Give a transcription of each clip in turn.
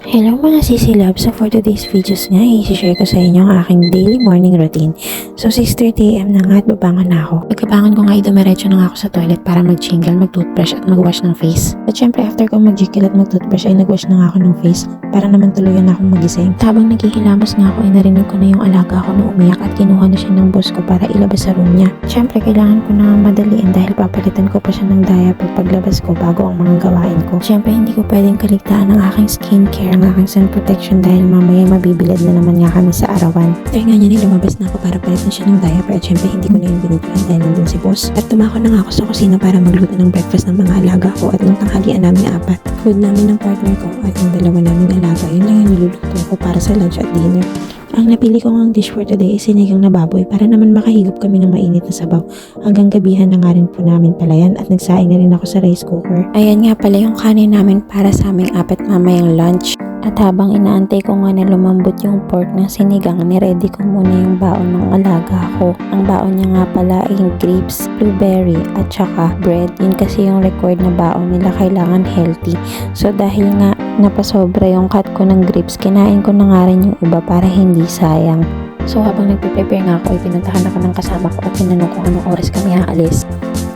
Hello mga sisi love. So for today's videos nga, i-share ko sa inyo ang aking daily morning routine. So 6.30am na nga at babangon ako. Pagkabangon ko nga, idumiretso na nga ako sa toilet para mag-jingle, mag-toothbrush at mag-wash ng face. At syempre after ko mag-jingle at mag-toothbrush ay nag-wash na nga ako ng face para naman tuluyan na akong magising. Habang naghihilamos nga ako ay narinig ko na yung alaga ko na umiyak at kinuha na siya ng boss ko para ilabas sa room niya. Syempre kailangan ko na madaliin dahil papalitan ko pa siya ng diaper paglabas ko bago ang mga gawain ko. Syempre hindi ko pwedeng kaligtaan ang aking skincare, ang aking sun protection dahil mamaya mabibilad na naman nga kami sa arawan. Dahil nga niya lumabas na ako para palitan siya ng diaper at syempre hindi ko na yung binidyoan dahil nandun si boss. At tumako na nga ako sa kusina para magluto ng breakfast ng mga alaga ko at nung tanghalian namin apat. Food namin ng partner ko at yung dalawa naming alaga, yun lang yung niluluto ko para sa lunch at dinner. Ang napili ko ng dish for today is sinigang na baboy para naman makahigop kami ng mainit na sabaw. Hanggang gabihan na nga rin po namin palayan at nagsaing na rin ako sa rice cooker. Ayan nga pala yung kanin namin para sa aming apat mamayang lunch. At habang inaantay ko nga na lumambot yung pork ng sinigang, niready ko muna yung baon ng alaga ko. Ang baon niya nga pala ay grapes, blueberry, at saka bread. Yun kasi yung record na baon nila kailangan healthy. So dahil nga napasobra yung cut ko ng grapes, kinain ko na nga rin yung iba para hindi sayang. So habang nagpe-prepare nga ako, ipinuntahan ako ng kasama ko at tinanong kung anong oras kami aalis.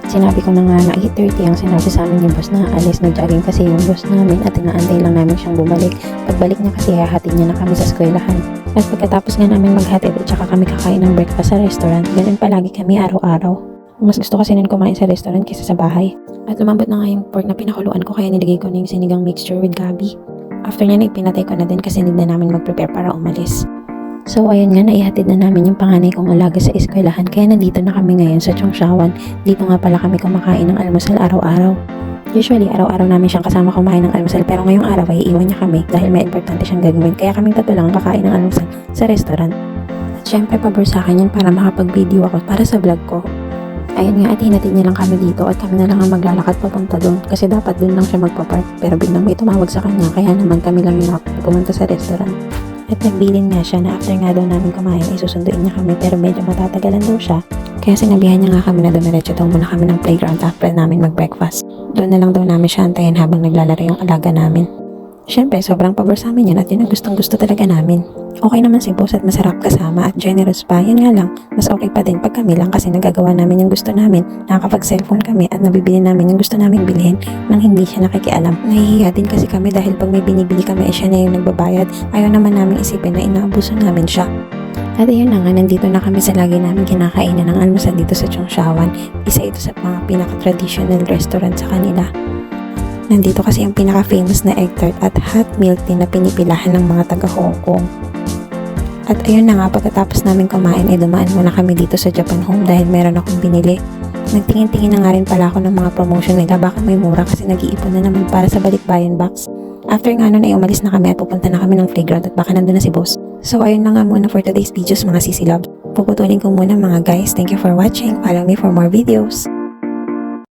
Sinabi ko na nga na 8.30 ang sinabi sa amin yung boss na alis na jogging kasi yung boss namin at inaantay lang namin siyang bumalik. Pagbalik niya kasi hahatid niya na kami sa eskwelahan. At pagkatapos nga namin maghatid at saka kami kakain ng breakfast sa restaurant, ganun palagi kami araw-araw. Mas gusto kasi nun kumain sa restaurant kaysa sa bahay. At lumambot na nga yung pork na pinakuluan ko kaya nilagay ko na yung sinigang mixture with gabi. After niya, pinatay ko na din kasi need na namin mag-prepare para umalis. So ayun nga, naihatid na namin yung panganay kong alaga sa eskwelahan kaya nandito na kami ngayon sa Chongshawan. Dito nga pala kami kumakain ng almusal araw-araw. Usually, araw-araw namin siyang kasama kumain ng almusal pero ngayong araw ay iiwan niya kami dahil may importante siyang gagawin kaya kaming tatlo lang ang kakain ng almusal sa restaurant. At syempre, pabor sa akin yan para makapag-video ako para sa vlog ko. Ayun nga, at hinatid niya lang kami dito at kami na lang ang maglalakad papunta doon kasi dapat doon lang siya magpa-park pero biglang may tumawag sa kanya kaya naman kami lang yung pumunta sa restaurant. At nagbilin nga siya na after nga daw namin kumain ay susunduin niya kami pero medyo matatagalan daw siya. Kaya sinabihan niya nga kami na dumiretso daw muna kami ng playground after namin mag-breakfast. Doon na lang daw namin siya antayin habang naglalaro yung alaga namin. Siyempre, sobrang pabor sa amin yan at yun ang gustong gusto talaga namin. Okay naman si boss at masarap kasama at generous pa. Yan nga lang, mas okay pa din pag kami lang kasi nagagawa namin yung gusto namin. Nakakapag-cellphone kami at nabibili namin yung gusto namin bilhin nang hindi siya nakikialam. Nahihiya din kasi kami dahil pag may binibili kami ay siya na yung nagbabayad. Ayaw naman namin isipin na inaabuso namin siya. At ayun na nga, nandito na kami sa lagi namin kinakainan ng almusal dito sa Chongshawan. Isa ito sa mga pinaka-traditional restaurant sa kanila. Nandito kasi yung pinaka-famous na egg tart at hot milk tea na pinipilahan ng mga taga Hong Kong. At ayun na nga, pagkatapos namin kumain ay dumaan muna kami dito sa Japan Home dahil meron akong binili. Nagtingin-tingin na nga rin pala ako ng mga promotion nila baka may mura kasi nag-iipon na naman para sa balikbayan box. After nga nun ay umalis na kami at pupunta na kami ng playground at baka nandun na si boss. So ayun na nga muna for today's videos mga sisi love. Puputulin ko muna mga guys. Thank you for watching. Follow me for more videos.